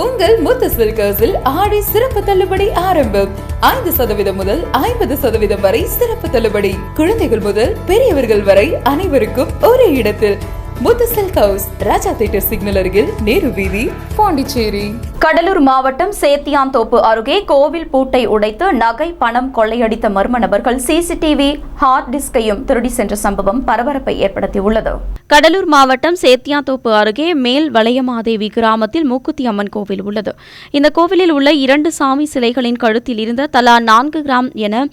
உங்கள் முத்து சில்கர்ஸில் ஆடி சிறப்பு தள்ளுபடி ஆரம்பம். ஐந்து சதவீதம் முதல் ஐம்பது சதவீதம் வரை சிறப்பு தள்ளுபடி. குழந்தைகள் முதல் பெரியவர்கள் வரை அனைவருக்கும் ஒரே இடத்தில். Muthu silk house Raja theatre signal அருகில் நேரு வீதி பாண்டிச்சேரி. கடலூர் மாவட்டம் சேத்தியாந்தோப்பு அருகே கோவில் பூட்டை உடைத்து நகை பணம் கொள்ளையடித்த மர்ம நபர்கள் சிசிடிவி ஹார்ட் டிஸ்கையும் திருடி சென்ற சம்பவம் பரபரப்பை ஏற்படுத்தியுள்ளது. கடலூர் மாவட்டம் சேத்தியாத்தோப்பு அருகே மேல் வளையமாதேவி கிராமத்தில் மூக்குத்தி அம்மன் கோவில் உள்ளது. இந்த கோவிலில் உள்ள இரண்டு சாமி சிலைகளின் கழுத்தில் இருந்த தலா நான்கு கிராம் என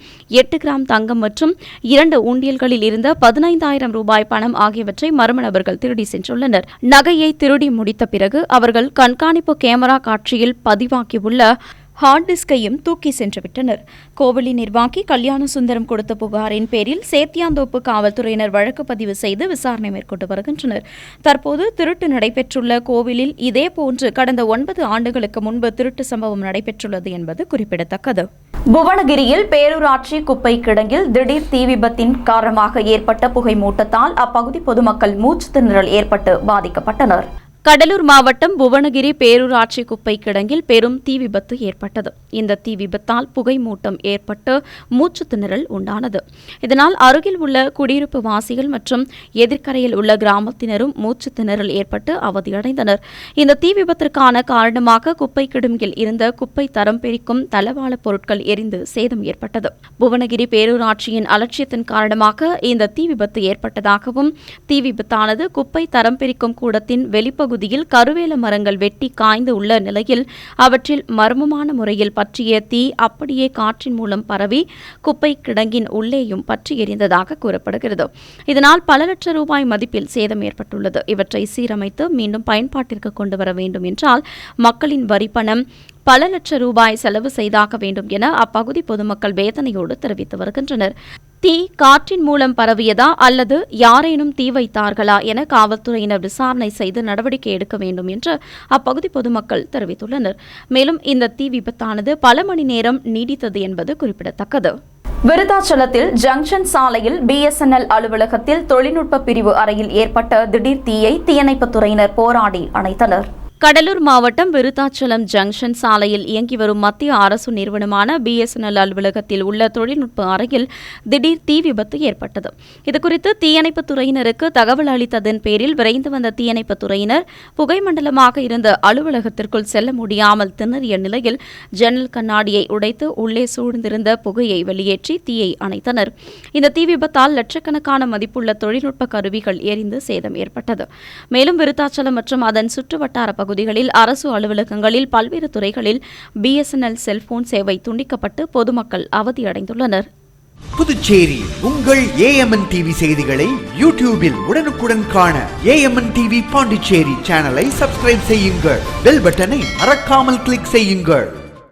எட்டு கிராம் தங்கம் மற்றும் இரண்டு உண்டியல்களில் இருந்த பதினைந்தாயிரம் ரூபாய் பணம் ஆகியவற்றை மர்ம நபர்கள் திருடி சென்றுள்ளனர். நகையை திருடி முடித்த பிறகு அவர்கள் கண்காணிப்பு கேமரா காட்சியில் பதிவாக்கியுள்ள ஹார்ட் டிஸ்கையும் தூக்கி சென்றுவிட்டனர். கோவிலி கோவிலின் நிர்வாகி கல்யாண சுந்தரம் கொடுத்த புகாரின் பேரில் சேத்தியாந்தோப்பு காவல்துறையினர் வழக்கு பதிவு செய்து விசாரணை மேற்கொண்டு வருகின்றனர். தற்போது திருட்டு நடைபெற்றுள்ள கோவிலில் இதேபோன்று கடந்த ஒன்பது ஆண்டுகளுக்கு முன்பு திருட்டு சம்பவம் நடைபெற்றுள்ளது என்பது குறிப்பிடத்தக்கது. புவனகிரியில் பேரூராட்சி குப்பை கிடங்கில் திடீர் தீ விபத்தின் காரணமாக ஏற்பட்ட புகை மூட்டத்தால் அப்பகுதி பொதுமக்கள் மூச்சு திணறல் ஏற்பட்டு பாதிக்கப்பட்டனர். கடலூர் மாவட்டம் புவனகிரி பேரூராட்சி குப்பை கிடங்கில் பெரும் தீ விபத்து ஏற்பட்டது. இந்த தீ விபத்தால் புகை மூட்டம் ஏற்பட்டு மூச்சு திணறல் உண்டானது. இதனால் அருகில் உள்ள குடியிருப்பு வாசிகள் மற்றும் எதிர்கரையில் உள்ள கிராமத்தினரும் மூச்சு திணறல் ஏற்பட்டு அவதியடைந்தனர். இந்த தீ விபத்திற்கான காரணமாக குப்பை கிடங்கில் இருந்த குப்பை தரம் பிரிக்கும் தளவாள பொருட்கள் எரிந்து சேதம் ஏற்பட்டது. புவனகிரி பேரூராட்சியின் அலட்சியத்தின் காரணமாக இந்த தீ விபத்து ஏற்பட்டதாகவும் தீ விபத்தானது குப்பை தரம் பிரிக்கும் கூடத்தின் வெளிப்பகுதி பகுதியில் கருவேல மரங்கள் வெட்டி காய்ந்து உள்ள நிலையில் அவற்றில் மர்மமான முறையில் பற்றிய தீ அப்படியே காற்றின் மூலம் பரவி குப்பை கிடங்கின் உள்ளேயும் பற்றி எரிந்ததாக கூறப்படுகிறது. இதனால் பல லட்சம் ரூபாய் மதிப்பில் சேதம் ஏற்பட்டுள்ளது. இவற்றை சீரமைத்து மீண்டும் பயன்பாட்டிற்கு கொண்டு வர வேண்டும் என்றால் மக்களின் வரிப்பணம் பல லட்சம் ரூபாய் செலவு செய்தாக வேண்டும் என அப்பகுதி பொதுமக்கள் வேதனையோடு தெரிவித்து வருகின்றனர். தீ காற்றின் மூலம் பரவியதா அல்லது யாரேனும் தீ வைத்தார்களா என காவல்துறையினர் விசாரணை செய்து நடவடிக்கை எடுக்க வேண்டும் என்று அப்பகுதி பொதுமக்கள் தெரிவித்துள்ளனர். மேலும் இந்த தீ விபத்தானது பல மணி நேரம் நீடித்தது என்பது குறிப்பிடத்தக்கது. விருதாச்சலத்தில் ஜங்ஷன் சாலையில் பிஎஸ்என்எல் அலுவலகத்தில் தொழில்நுட்ப பிரிவு அறையில் ஏற்பட்ட திடீர் தீயை தீயணைப்புத் துறையினர் போராடி அணைத்தனர். கடலூர் மாவட்டம் விருத்தாச்சலம் ஜங்ஷன் சாலையில் இயங்கி வரும் மத்திய அரசு நிறுவனமான பிஎஸ்என்எல் அலுவலகத்தில் உள்ள தொழில்நுட்ப அறையில் திடீர் தீ விபத்து ஏற்பட்டது. இதுகுறித்து தீயணைப்புத் துறையினருக்கு தகவல் அளித்ததன் பேரில் விரைந்து வந்த தீயணைப்புத் துறையினர் புகைமண்டலமாக இருந்த அலுவலகத்திற்குள் செல்ல முடியாமல் திணறிய நிலையில் ஜன்னல் கண்ணாடியை உடைத்து உள்ளே சூழ்ந்திருந்த புகையை வெளியேற்றி தீயை அணைத்தனர். இந்த தீ விபத்தால் லட்சக்கணக்கான மதிப்புள்ள தொழில்நுட்ப கருவிகள் எரிந்து சேதம் ஏற்பட்டது. மேலும் விருத்தாச்சலம் மற்றும் அதன் சுற்றுவட்டார பகுதிகளில் அரசு அலுவலகங்களில் பல்வேறு துறைகளில் பிஎஸ்என்எல் செல்போன் சேவை துண்டிக்கப்பட்டு பொதுமக்கள் அவதியடைந்துள்ளனர். புதுச்சேரி உங்கள் ஏஎம்என் டிவி செய்திகளை யூடியூபில் உடனுக்குடன் காண ஏஎம்என் டிவி பாண்டிச்சேரி சேனலை சப்ஸ்கிரைப் செய்யுங்கள். பெல் பட்டனை மறக்காமல் கிளிக் செய்யுங்கள்.